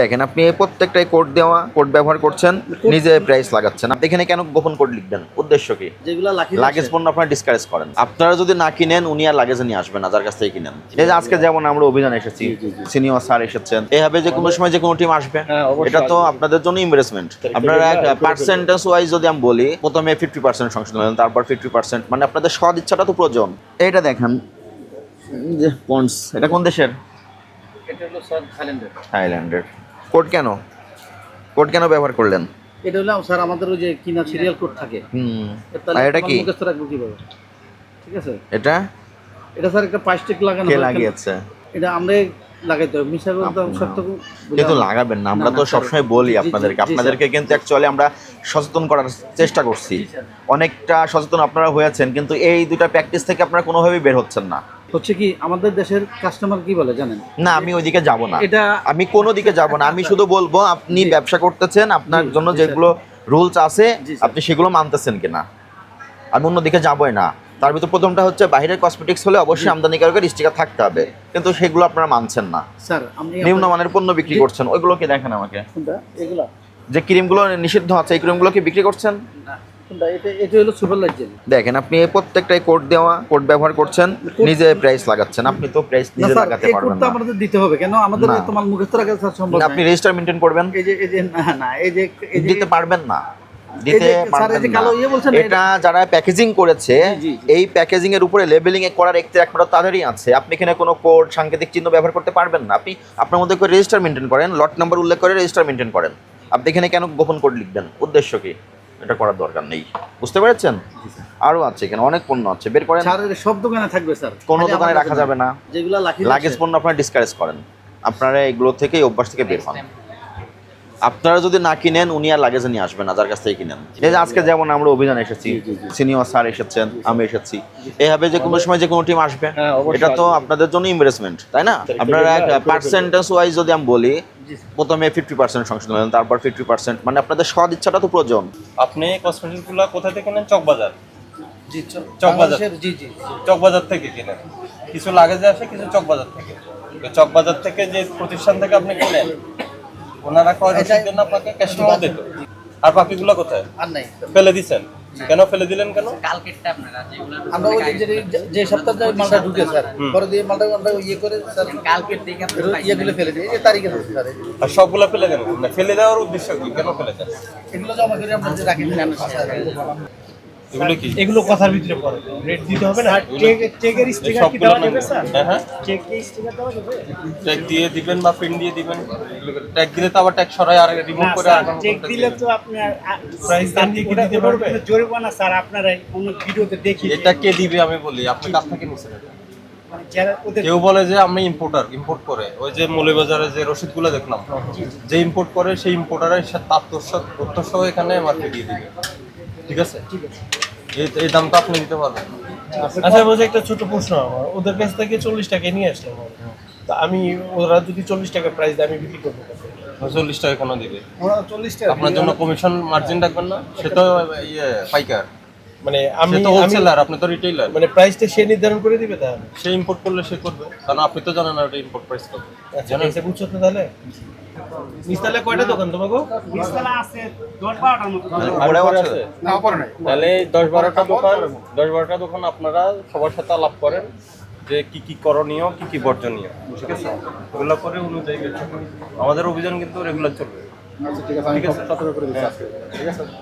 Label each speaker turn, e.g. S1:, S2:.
S1: দেখেন আপনি এই প্রত্যেকটাই কোড দেওয়া কোড ব্যবহার করছেন নিজে প্রাইস লাগাচ্ছেন। আপনি এখানে কেন গোপন কোড লিখবেন? উদ্দেশ্য কি?
S2: যেগুলো
S1: লাগেজ পণ্য আপনারা ডিসকারেজ করেন। আপনারা যদি না কিনেন উনি আর লাগেজ নিয়ে আসবেন না যার কাছ থেকে কিনেন। এই যে আজকে যেমন আমরা অভিযান এসেছি সিনিয়র স্যার এসেছেন। এইভাবে যে কোনো সময় যে কোনো টিম আসবে
S2: হ্যাঁ,
S1: এটা তো আপনাদের জন্য ইনভেস্টমেন্ট আপনারা পার্সেন্টেজ ওয়াইজ যদি আমি বলি প্রথমে ফিফটি পার্সেন্ট সংশোধন হলেন তারপর ফিফটি পার্সেন্ট মানে আপনাদের সদ ইচ্ছাটা তো প্রয়োজন। এটা দেখেন যে পন্ডস এটা কোন দেশের?
S2: এটা হলো স্যার থাইল্যান্ডের
S1: থাইল্যান্ডের কোড কেন? কোড কেন ব্যবহার করলেন?
S2: এটা হলো স্যার আমাদের ওই যে কিনা সিরিয়াল কোড থাকে।
S1: হুম। আর এটা কি?
S2: মুখস্থ রাখব কীভাবে? ঠিক আছে?
S1: এটা?
S2: এটা স্যার একটা প্লাস্টিক লাগানো
S1: কে। লাগিয়েছে?
S2: এটা আমরা লাগাইতে হবে। মিশা করতে
S1: আপনি-
S2: সত্য
S1: কিন্তু লাগাবেন না আমরা তো সবসময় বলি আপনাদেরকে। আপনাদেরকে কিন্তু অ্যাকচুয়ালি আমরা সচেতন করার চেষ্টা করছি। অনেকটা সচেতন আপনারা হয়েছেন কিন্তু এই দুটা প্র্যাকটিস থেকে আপনারা কোনোভাবেই বের হচ্ছেন না।
S2: হচ্ছে কি আমাদের দেশের কাস্টমার কি বলে জানেন?
S1: না আমি ওইদিকে যাব না।
S2: এটা
S1: আমি কোনো দিকে যাব না। আমি শুধু বলব আপনি ব্যবসা করতেছেন আপনার জন্য যেগুলো রুলস আছে আপনি সেগুলো মানতেছেন কিনা? আমি অন্যদিকে যাবই না। তার ভিতর প্রথমটা হচ্ছে বাইরের কসমেটিক্স হলে অবশ্যই আমদানি আমদানিকারকের স্টিকার থাকতে হবে। কিন্তু সেগুলো আপনারা মানছেন না।
S2: স্যার
S1: নিম্নমানের পণ্য বিক্রি। করছেন ওইগুলোকে দেখেন আমাকে? যে ক্রিমগুলো নিষিদ্ধ আছে এই ক্রিমগুলো কি বিক্রি করছেন?
S2: না। কোনটা? এটা এটা হলো সুপার লাইজেন
S1: দেখেন আপনি এই প্রত্যেকটাই কোড দেওয়া কোড ব্যবহার করছেন নিজে প্রাইস লাগাচ্ছেন। আপনি তো প্রাইস নিজে লাগাতে পারবেন
S2: কোডটা
S1: না।
S2: আমাদের দিতে হবে কেন? আমাদের
S1: না।
S2: তোমার মুখস্থ রাখা সম্ভব
S1: আপনি রেজিস্টার মেনটেন করবেন?
S2: এই যে এই যে না না এই যে
S1: দিতে পারবেন না। দিতে পারবেন না।
S2: ইয়ে না,
S1: এটা যারা প্যাকেজিং করেছে। এই প্যাকেজিং এর উপরে লেবেলিং এ করার একমাত্র তাদেরই আছে। আপনি এখানে কোনো কোড সাংকেতিক চিহ্ন ব্যবহার করতে পারবেন না। আপনি আপনার মধ্যে করে রেজিস্টার মেনটেন করেন। লট নাম্বার উল্লেখ করে রেজিস্টার মেনটেন করেন। আপনি এখানে কেন গোপন কোড লিখবেন? উদ্দেশ্য কি? এটা করার দরকার নেই। বুঝতে পেরেছেন? আরও আছে এখানে অনেক পণ্য আছে। বের করেন।
S2: সব দোকানে থাকবে স্যার।
S1: কোনো দোকানে রাখা যাবে না।
S2: যেগুলো
S1: লাগেজ পণ্য আপনারা ডিসকারেজ করেন। আপনারা এগুলো থেকে অভ্যাস থেকে বের হন। আপনারা যদি না কিনেন উনি আর লাগেজ নিয়ে আসবেন না যার কাছ থেকে কিনেন। এই যে আজকে যেমন আমরা অভিযান এসেছি সিনিয়র স্যার এসেছেন আমি এসেছি। এইভাবে যে কোনো সময় যে কোনো টিম আসবে
S2: হ্যাঁ,
S1: এটা তো আপনাদের জন্য ইনভেস্টমেন্ট তাই না? আপনারা পার্সেন্টেজ ওয়াইজ যদি আমি বলি প্রথমে ফিফটি পার্সেন্ট সংশোধন হলেন তারপর ফিফটি পার্সেন্ট মানে আপনাদের সদ ইচ্ছাটা তো প্রয়োজন।
S3: আপনি কসমেটিকগুলো কোথা থেকে নেন? চকবাজার?
S2: জি
S3: চকবাজার।
S2: জি জি
S3: চকবাজার থেকে কিনেন। কিছু লাগেজে আসে কিছু চকবাজার থেকে। চকবাজার থেকে যে প্রতিষ্ঠান থেকে আপনি কিনেন ওনারা কয় রসিদ দেন আপনাকে ক্যাশ মেমো দিত? আর বাকিগুলো কোথায়?
S2: আর নাই।
S3: ফেলে দিছেন? কেন ফেলে দিলেন কেন?
S4: কালকেরটা আপনারা যেগুলো
S2: আমরা ওই যে- যে- সপ্তাহে মালটা ঢুকে স্যার পরে দিয়ে মালটা মালটা ইয়ে করে স্যার
S4: কালকের দিকে আপনারা
S2: ইয়েগুলো ফেলে দিই এই তারিখে স্যার
S3: আর সবগুলো ফেলে দেন? ফেলে দেওয়ার উদ্দেশ্য কি? কেন ফেলে দেন?
S2: এগুলো জমা করে আমরা যে রাখি স্যার
S3: এগুলো কি?
S5: এগুলো কথার ভিতরে পড়ে। রেট দিতে হবে না। চেকের স্টিকার কি? দেওয়া যাবে স্যার
S3: হ্যাঁ হ্যাঁ।
S5: চেকের স্টিকার দেওয়া যাবে?
S3: ট্যাগ দিয়ে দিবেন বা প্রিন্ট দিয়ে দিবেন। ট্যাগ দিলে তো আবার ট্যাগ সরাই আর রিমুভ করে
S5: চেক দিলে তো আপনি প্রাইস দাম দিয়ে কি দিতে পারবে? জরিমানা স্যার আপনারাই অন্য ভিডিওতে দেখি
S3: এটা কে দিবে আমি বলি আপনি কাছ থেকে নিছেন?
S5: মানে যারা ওদের
S3: কেউ বলে যে আমি ইম্পোর্টার ইম্পোর্ট করে। ওই যে মৌলবাজারে যে রসিদগুলো দেখলাম যে ইম্পোর্ট করে সেই ইম্পোর্টারের তার তথ্য তথ্য সহ এখানে মার্কেট দিয়ে দিবে। ঠিক আছে?
S5: ঠিক আছে।
S3: এই এই দামটা আপনি দিতে পারবেন।
S6: আচ্ছা বলছি একটা ছোট প্রশ্ন আমার। ওদের কাছ থেকে চল্লিশ টাকায় নিয়ে আসলাম তা আমি ওরা যদি চল্লিশ টাকা প্রাইস দেয় আমি বিক্রি করব
S3: চল্লিশ টাকা কেন দিবে?
S2: ওরা চল্লিশ টাকা
S3: আপনার জন্য কমিশন মার্জিন রাখবেন না? সে তো ইয়ে পাইকার।
S6: মানে আমি
S3: তো
S6: আমি
S3: হোলসেলার আপনি তো রিটেইলার
S6: মানে প্রাইসটা সে নির্ধারণ করে দিবে তাহলে?
S3: সে ইম্পোর্ট করলে সে করবে। কারণ আপনি তো জানেন না ওটা ইম্পোর্ট প্রাইস কত।
S6: আচ্ছা এসে বুঝছ তো তাহলে? নিস্তালে কয়টা দোকান তোমাকে
S5: নিচতলা আছে দশ বারোটার মতো
S1: পরে
S3: আর
S1: আছে?
S3: আছে? তাহলে দশ বারোটা দোকান দশ বারোটা দোকান আপনারা সবার সাথে আলাপ করেন যে কি কি করণীয় কি কি বর্জনীয়। ঠিক আছে? এগুলো করে অনুযায়ী আমাদের অভিযান কিন্তু রেগুলার চলবে। ঠিক আছে ঠিক আছে।